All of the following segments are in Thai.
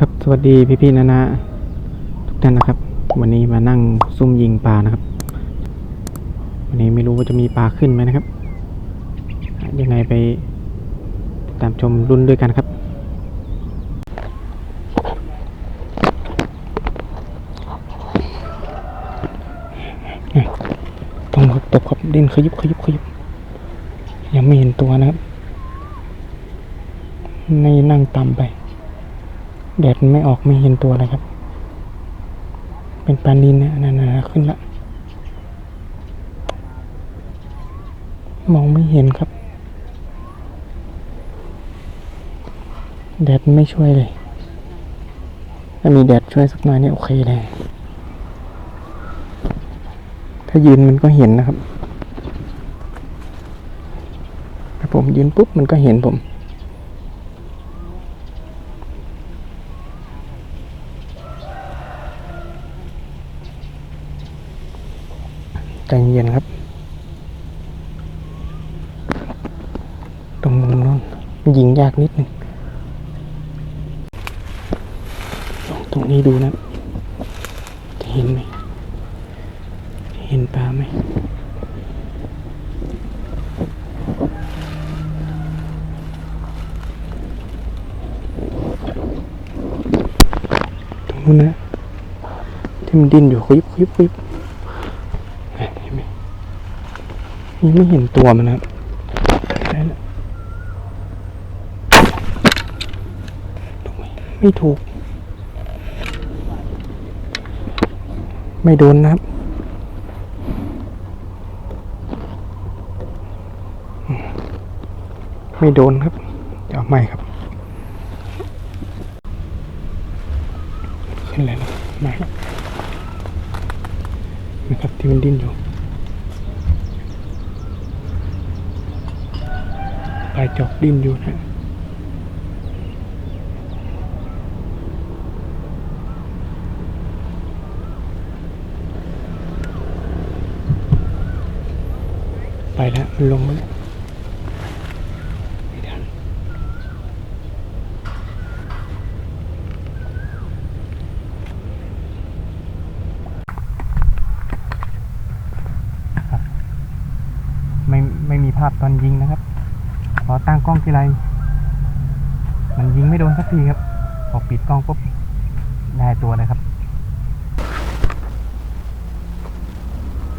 ครับสวัสดีพี่พี่ๆนานาทุกท่านนะครับ วันนี้มานั่งซุ่มยิงปลานะครับ วันนี้ไม่รู้ว่าจะมีปลาขึ้นไหมนะครับ ยังไงไปติดตามชมรุ่นด้วยกันครับ ต้องครับตกครับดินขยุบขยุบขยุบยังไม่เห็นตัวนะครับในนั่งต่ำไป แดดไม่ออกไม่เห็นตัวเลยครับ เป็นปานดินนะนั่นนะขึ้นละ มองไม่เห็นครับ แดดไม่ช่วยเลย ถ้ามีแดดช่วยสักหน่อยนี่โอเคเลย ถ้ายืนมันก็เห็นนะครับถ้าผมยืนปุ๊บมันก็เห็นผม ใจเย็นครับ ตรงนู้นนู้นยิงยากนิดนึงลองตรงนี้ดูนะ จะเห็นไหม เห็นปลาไหมตรงนู้นนะที่มันดิ้นอยู่ขยิบขยิบขยิบ เห็นไหม ไม่เห็นตัวมันนะครับไม่ถูก ไม่โดนนะครับไม่โดนครับเดี๋ยวเอาใหม่ครับ ขึ้นเลยนะไมาครับนะครับที่มันดิ้นอยู่ ลายจอกดิ้นอยู่นะไปแล้วมันลงมาแล้วไม่ทันไม่ไม่มีภาพตอนยิงนะครับ ตั้งกล้องทีไรมันยิงไม่โดนสักทีครับ พอปิดกล้องปุ๊บได้ตัวเลยครับ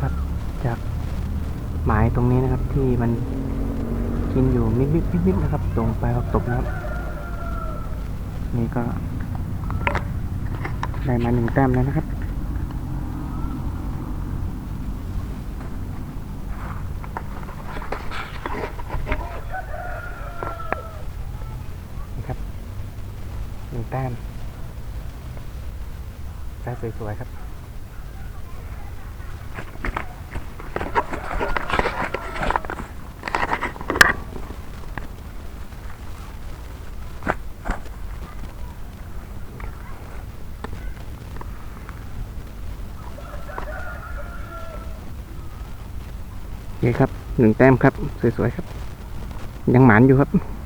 ครับ จากหมายตรงนี้นะครับที่มันกินอยู่มิดมิดมิดนะครับ ตรงไปออกตกนะครับ นี่ก็ได้มาหนึ่งแต้มแล้วนะครับ นี่ครับหนึ่งแต้มได้สวยๆครับโอเคครับหนึ่งแต้มครับ สวยๆครับ ยังหมานอยู่ครับ